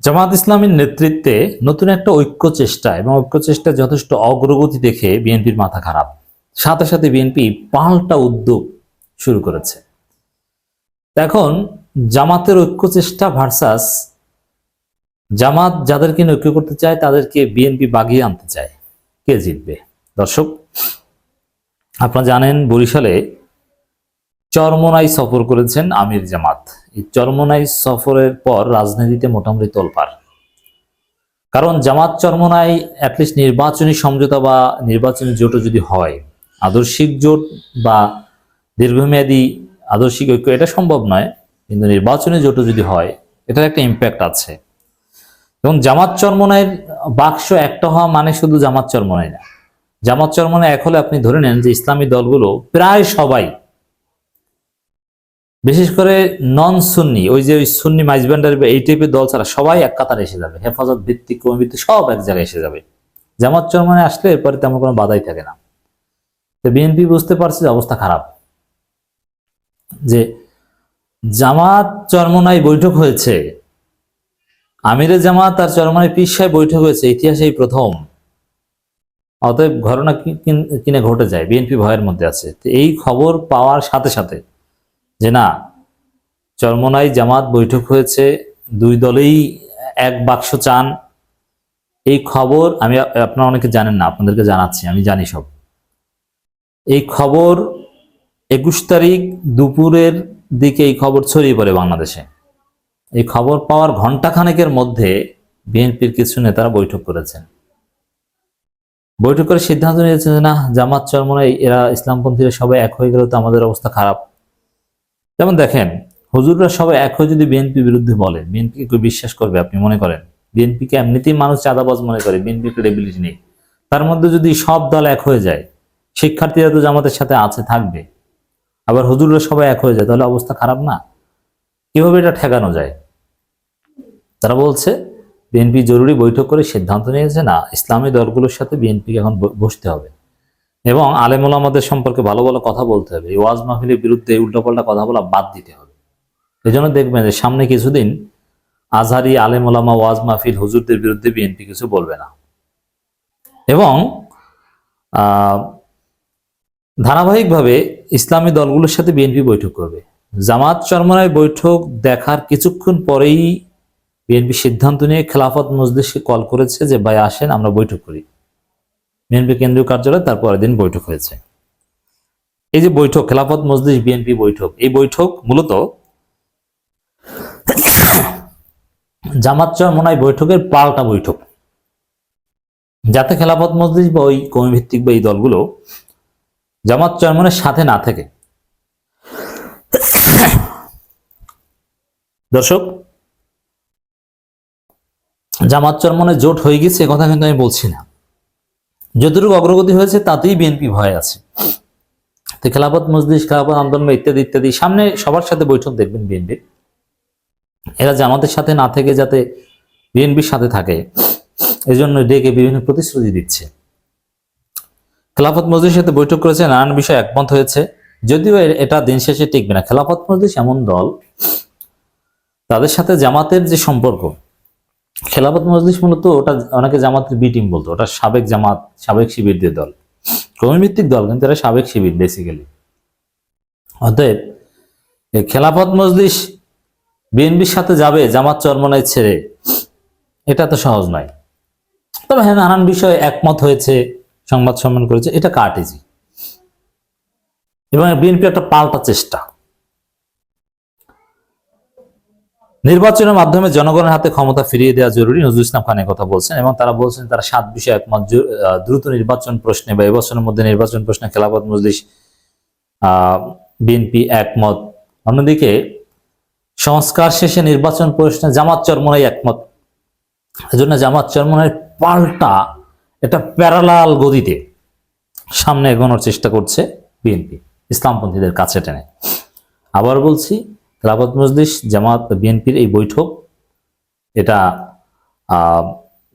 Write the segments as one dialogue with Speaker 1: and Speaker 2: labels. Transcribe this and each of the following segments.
Speaker 1: জামাত ইসলামের নেতৃত্বে নতুন একটা ঐক্য চেষ্টা এবং ঐক্য চেষ্টা যথেষ্ট অগ্রগতি দেখে বিএনপির মাথা খারাপ। সাথে সাথে বিএনপি পাল্টা উদ্যোগ শুরু করেছে। এখন জামাতের ঐক্য চেষ্টা ভার্সাস জামাত যাদেরকে ঐক্য করতে চায়, তাদেরকে বিএনপি বাগিয়ে আনতে চায়। কে জিতবে? দর্শক, আপনারা জানেন বরিশালে চরমোনাই সফর করেছেন আমির জামাত। এই চরমোনাই সফরের পর রাজনীতিতে মোটামুটি তোলপাড়। কারণ জামাত চরমোনাই অ্যাটলিস্ট নির্বাচনী সমঝোতা বা নির্বাচনী জোটও যদি হয়, আদর্শিক জোট বা দীর্ঘমেয়াদী আদর্শিক ঐক্য, এটা সম্ভব নয়, কিন্তু নির্বাচনী জোটও যদি হয়, এটার একটা ইম্প্যাক্ট আছে। এবং জামাত চরমোনাইয়ের বাক্স একটা হওয়া মানে শুধু জামাত চরমোনাই না। জামাত চরমোনাই এক হলে আপনি ধরে নেন যে ইসলামী দলগুলো প্রায় সবাই বিশেষ করে নন সুন্নি ওই যে ওই সুন্নি মাইজব্যান্ডার এই টাইপের দল ছাড়া সবাই এক কাতারে এসে যাবে। হেফাজত ভিত্তিক কর্মী ভিত্তিক সব এক জায়গায় এসে যাবে। জামাত চরমানে আসলে এরপরে তেমন কোনো বাধাই থাকে না। তো বিএনপি বুঝতে পারছে যে অবস্থা খারাপ। যে জামাত চরমনায় বৈঠক হয়েছে, আমিরে জামাত আর চরমনায় পিসায় বৈঠক হয়েছে ইতিহাসে এই প্রথম। অতএব ঘটনা কিনে ঘটে যায়, বিএনপি ভয়ের মধ্যে আছে। তো এই খবর পাওয়ার সাথে সাথে যে না, চরমনাই জামাত বৈঠক হয়েছে, দুই দলেই এক বাক্স চান। এই খবর আমি আপনারা অনেকে জানেন না, আপনাদেরকে জানাচ্ছি, আমি জানি সব। এই খবর একুশ তারিখ দুপুরের দিকে এই খবর ছড়িয়ে পড়ে বাংলাদেশে। এই খবর পাওয়ার ঘন্টাখানেকের মধ্যে বিএনপির কিছু নেতারা বৈঠক করেছেন। বৈঠক করে সিদ্ধান্ত নিয়েছেন যে না, জামাত, চরমনাই, এরা ইসলামপন্থীরা সবাই এক হয়ে গেলে তো আমাদের অবস্থা খারাপ। যেমন দেখেন, হুজুররা সবাই এক হয়ে যদি বিএনপি বিরুদ্ধে বলে বিএনপিকে কেউ বিশ্বাস করবে আপনি মনে করেন? বিএনপিকে এমনিতেই মানুষ চাঁদাবাজ মনে করে বিএনপি ক্রেডিবিলিটি নেই। তার মধ্যে যদি সব দল এক হয়ে যায়, শিক্ষার্থীরা তো জামাতের সাথে আছে, থাকবে। আবার হুজুররা সবাই এক হয়ে যায়, তাহলে অবস্থা খারাপ না? কীভাবে এটা ঠেকানো যায়? তারা বলছে বিএনপি জরুরি বৈঠক করে সিদ্ধান্ত নিয়েছে, না, ইসলামী দলগুলোর সাথে বিএনপিকে এখন বসতে হবে। এবং আলেমুল আমাদের সম্পর্কে ভালো ভালো কথা বলতে হবে। এই ওয়াজ মাহফিলের বিরুদ্ধে উল্টোপাল্টা কথা বলা বাদ দিতে হবে। এই জন্য দেখবেন যে সামনে কিছুদিন আজহারি আলেম ওলামা ওয়াজ মাহফিল হুজুরদের বিরুদ্ধে বিএনপি কিছু বলবে না। এবং ধারাবাহিকভাবে ইসলামী দলগুলোর সাথে বিএনপি বৈঠক করবে। জামাত চরমনায় বৈঠক দেখার কিছুক্ষণ পরেই বিএনপি সিদ্ধান্ত নিয়ে খেলাফত মজলিসকে কল করেছে যে, ভাই, আসেন, আমরা বৈঠক করি। বিএনপি কেন্দ্রীয় কার্যালয়ে তার পরের দিন বৈঠক হয়েছে। এই যে বৈঠক, খেলাফত মজলিস, বিএনপি বৈঠক, এই বৈঠক মূলত জামাত চরমনায় বৈঠকের পাল্টা বৈঠক। যাতে খেলাফত মজলিস বা ওই কমি ভিত্তিক বা এই দলগুলো জামাত চরমনের সাথে না থাকে। দর্শক, জামাত চরমনে জোট হয়ে গেছে কথা কিন্তু আমি বলছি না। যতটুকু অগ্রগতি হয়েছে, তাতেই বিএনপি ভয় আছে। তো খেলাফত মজলিস, খেলাফত আন্দোলন, ইত্যাদি ইত্যাদি, সামনে সবার সাথে বৈঠক দেখবেন বিএনপির এরা জামাতের সাথে না থেকে যাতে বিএনপির সাথে থাকে, এজন্য ডেকে বিভিন্ন প্রতিশ্রুতি দিচ্ছে। খেলাফত মজলিসের সাথে বৈঠক করেছে, নানান বিষয়ে একমত হয়েছে। যদিও এটা দিন শেষে টিকবে না। খেলাফত মজলিস এমন দল, তাদের সাথে জামাতের যে সম্পর্ক খেলাফত মজলিস মূলত ওটা অনেকে জামাতের বি টিম বলতো, ওটা সাবেক জামাত, সাবেক শিবিরদের দল। কর্মীভিত্তিক দল, কিন্তু এরা সাবেক শিবির বেসিক্যালি অতএব খেলাফত মজলিস বিএনপির সাথে যাবে, জামাত চরমনায় ছেড়ে, এটা তো সহজ নয়। তবে হ্যাঁ নানান বিষয়ে একমত হয়েছে, সংবাদ সম্মেলন করেছে, এটা কার্টেজি এবং বিএনপি একটা পাল্টা চেষ্টা। নির্বাচনের মাধ্যমে জনগণের হাতে ক্ষমতা ফিরিয়ে দেওয়া জরুরি, নজরুল ইসলাম খানের কথা বলছেন এবং তারা বলছেন তারা সাত বিষয়ে একমত। দ্রুত নির্বাচন প্রশ্নে বা এবছরের মধ্যে নির্বাচন প্রশ্নে খেলাফত মজলিস বিএনপি একমত। অন্যদিকে সংস্কার শেষে নির্বাচন প্রশ্নে জামাত চরমনাই একমত। এজন্য জামাত চরমনাই পাল্টা এটা প্যারালাল গদিতে সামনে এগোনোর চেষ্টা করছে বিএনপি, ইসলামপন্থীদের কাছে টেনে। আবার বলছি খেলাফত মজলিস, জামাত বিএনপির এই বৈঠক। এটা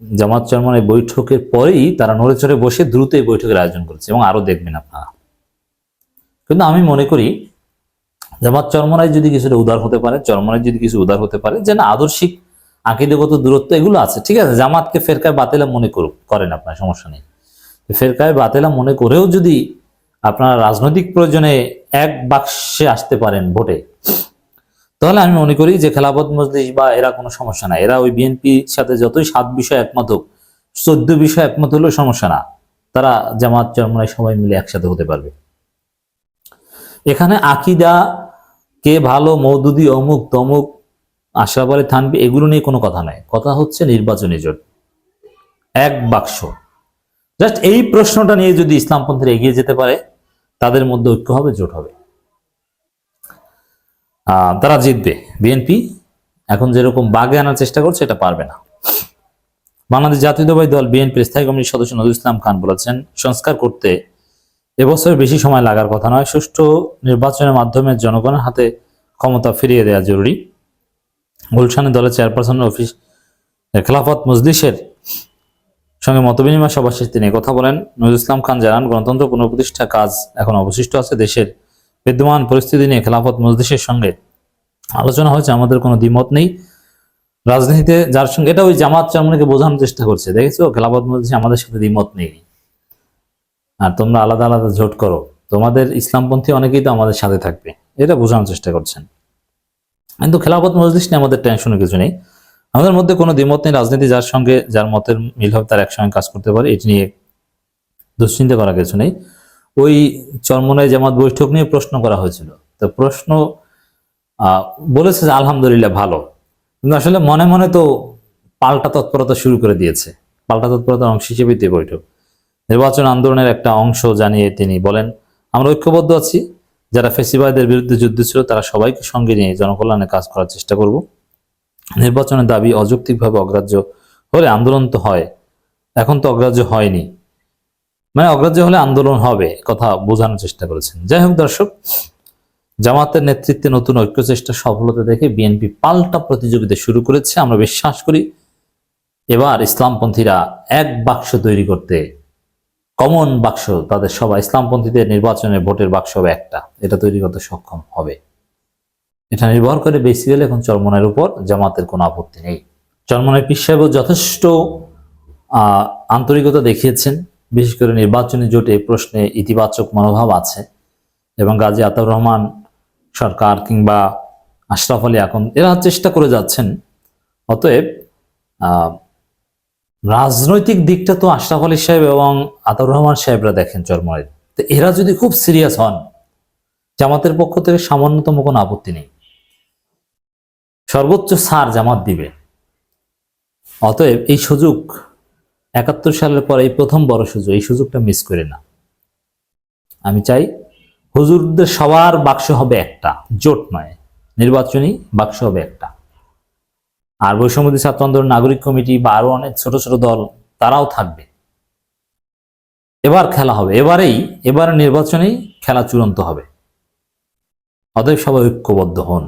Speaker 1: জামাত চরমন এই বৈঠকের পরেই তারা নড়ে চড়ে বসে দ্রুত এই বৈঠকের আয়োজন করেছে এবং আরও দেখবেন আপনারা। কিন্তু আমি মনে করি, জামাত চরমনায় যদি কিছুটা উদার হতে পারে চরমনায় যদি কিছু উদার হতে পারে যে না আদর্শিক, আকিদগত দূরত্ব এগুলো আছে, ঠিক আছে? জামাতকে ফেরকায় বাতিলা মনে করুক, করেন আপনার, সমস্যা নেই। ফেরকায় বাতিলা মনে করেও যদি আপনারা রাজনৈতিক প্রয়োজনে এক বাক্সে আসতে পারেন ভোটে তাহলে আমি মনে করি যে খেলাফত মজলিস বা এরা কোনো সমস্যা না এরা ওই বিএনপির সাথে যতই সাত বিষয় একমত হোক, চোদ্দ বিষয় একমত হলেও সমস্যা না। তারা জামাত চরমনায় সবাই মিলে একসাথে হতে পারবে। এখানে আকিদা, কে ভালো মৌদুদি অমুক, তমুক, আশরাফ আলী থানবি এগুলো নিয়ে কোনো কথা নাই। কথা হচ্ছে নির্বাচনী জোট। এক বাক্স। জাস্ট এই প্রশ্নটা নিয়ে যদি ইসলামপন্থীরা এগিয়ে যেতে পারে, তাদের মধ্যে ঐক্য হবে, জোট হবে। তারা জিতবে। বিএনপি এখন যেরকম বাগে আনার চেষ্টা করছে, এটা পারবে না। বাংলাদেশ জাতীয়তাবাদী দল বিএনপির স্থায়ী কমিটির সদস্য নজরুল ইসলাম খান বলেছেন, সংস্কার করতে এবছর বেশি সময় লাগার কথা নয়, সুষ্ঠু নির্বাচনের মাধ্যমে জনগণের হাতে ক্ষমতা ফিরিয়ে দেওয়া জরুরি। গুলশানে দলের চেয়ারপারসনের অফিস খেলাফত মজলিসের সঙ্গে মতবিনিময় সভা শেষে তিনি কথা বলেন। নজরুল ইসলাম খান জানান, গণতন্ত্র পুনঃপ্রতিষ্ঠা কাজ এখন অবশিষ্ট আছে, দেশের বিদ্যমান পরিস্থিতি নিয়ে খেলাফত মজলিসের সঙ্গে আলোচনা হয়েছে, আমাদের কোনো দ্বিমত নেই। রাজনীতিতে যার সঙ্গে, এটা ওই জামাত চরমনিকে বোঝানোর চেষ্টা করছে। দেখেছ, খেলাফত মজলিস আমাদের সাথে দ্বিমত নেই। আর তোমরা আলাদা আলাদা জোট করো। তোমাদের ইসলামপন্থী অনেকেই তো আমাদের সাথে থাকবে। এটা বোঝানোর চেষ্টা করছেন। কিন্তু খেলাফত মজলিস নিয়ে আমাদের টেনশনের কিছু নেই। আমাদের মধ্যে কোনো দ্বিমত নেই। রাজনীতি যার সঙ্গে, যার মতের মিল হবে, তার একসঙ্গে কাজ করতে পারে। এটি নিয়ে দুশ্চিন্তা করা কিছু নেই। ওই চরমনায় জামাত বৈঠক নিয়ে প্রশ্ন করা হয়েছিল। তো প্রশ্ন বলেছে যে আলহামদুলিল্লাহ ভালো। কিন্তু আসলে মনে মনে তো পাল্টা তৎপরতা শুরু করে দিয়েছে। পাল্টা তৎপরতার অংশ হিসেবে এই বৈঠক। নির্বাচন আন্দোলনের একটা অংশ জানিয়ে তিনি বলেন, আমরা ঐক্যবদ্ধ আছি। যারা ফেসিবাদের বিরুদ্ধে যুদ্ধ ছিল, তারা সবাইকে সঙ্গে নিয়ে জনকল্যাণে কাজ করার চেষ্টা করব। নির্বাচনের দাবি অযৌক্তিকভাবে অগ্রাহ্য হলে আন্দোলন তো হয়। এখন তো অগ্রাহ্য হয়নি। মানে অগ্রাহ্য হলে আন্দোলন হবে, কথা বোঝানোর চেষ্টা করেছেন। যাই হোক দর্শক, জামাতের নেতৃত্বে নতুন ঐক্য চেষ্টা সফলতা দেখে বিএনপি পাল্টা প্রতিযোগিতা শুরু করেছে। আমরা বিশ্বাস করি, এবার ইসলামপন্থীরা এক বাক্স তৈরি করতে, কমন বাক্স, তাদের সবাই ইসলামপন্থীদের নির্বাচনের ভোটের বাক্স হবে একটা, এটা তৈরি করতে সক্ষম হবে। এটা নির্ভর করে বেসিক্যালি এখন চরমনের উপর, জামাতের কোনো আপত্তি নেই। চরমনের পীর সাহেবও যথেষ্ট আন্তরিকতা দেখিয়েছেন। বিশেষ করে নির্বাচনী জোটে প্রশ্নে ইতিবাচক মনোভাব আছে। এবং গাজী আতাউর রহমান সরকার কিংবা আশরাফ আলী এখন এরা চেষ্টা করে যাচ্ছেন। অতএব রাজনৈতিক দিকটা তো আশরাফ আলী সাহেব এবং আতাউর রহমান সাহেবরা দেখেন চরমনের তো এরা যদি খুব সিরিয়াস হন, জামাতের পক্ষ থেকে সামান্যতম কোনো আপত্তি নেই। সর্বোচ্চ সার জামাত দিবে। অতএব এই সুযোগ একাত্তর সালের পর এই প্রথম বড় সুযোগ, এই সুযোগটা মিস করে না। আমি চাই হুজুরদের সবার বাক্স হবে একটা, জোট নয়, নির্বাচনী বাক্স হবে একটা। আর বৈষম্যদী ছাত্র আন্দোলন, নাগরিক কমিটি বা আরও অনেক ছোট ছোট দল, তারাও থাকবে। এবার খেলা হবে, এবারেই এবার নির্বাচনেই খেলা চূড়ান্ত হবে। অতএব সবাই ঐক্যবদ্ধ হন।